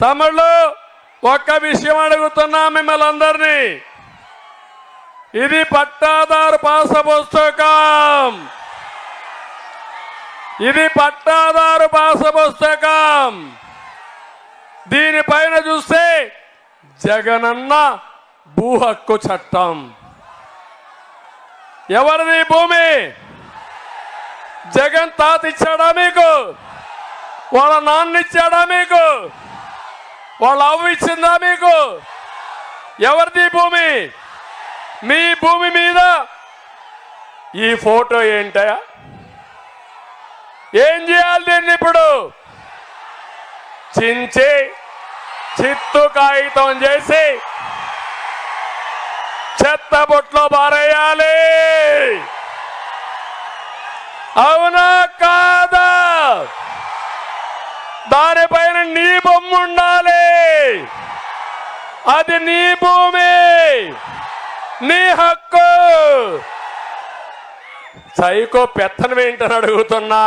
తమిళ్ళు ఒక్క విషయం అడుగుతున్నా మిమ్మల్ని అందరినీ. ఇది పట్టాదారు పాస పుస్తకం ఇది పట్టాదారు పాస పుస్తకం దీనిపైన చూస్తే జగనన్న భూ హక్కు చట్టం. ఎవరిది భూమి? జగన్ తాత ఇచ్చాడా మీకు? వాళ్ళ నాన్న ఇచ్చాడా మీకు? వాళ్ళ అవ్వ ఇచ్చిందా మీకు? ఎవరిది భూమి? మీ భూమి మీద ఈ ఫోటో ఏంటయా ఏం చేయాలి దీన్ని ఇప్పుడు? చించి చిత్తు కాగితం చేసి చెత్త బొట్లో పారేయాలి. అవునా దానిపైన నీ బొమ్మ ఉండాలి. అది నీ భూమి. నీ హక్కు. సైకో పెత్తనం ఏంటని అడుగుతున్నా.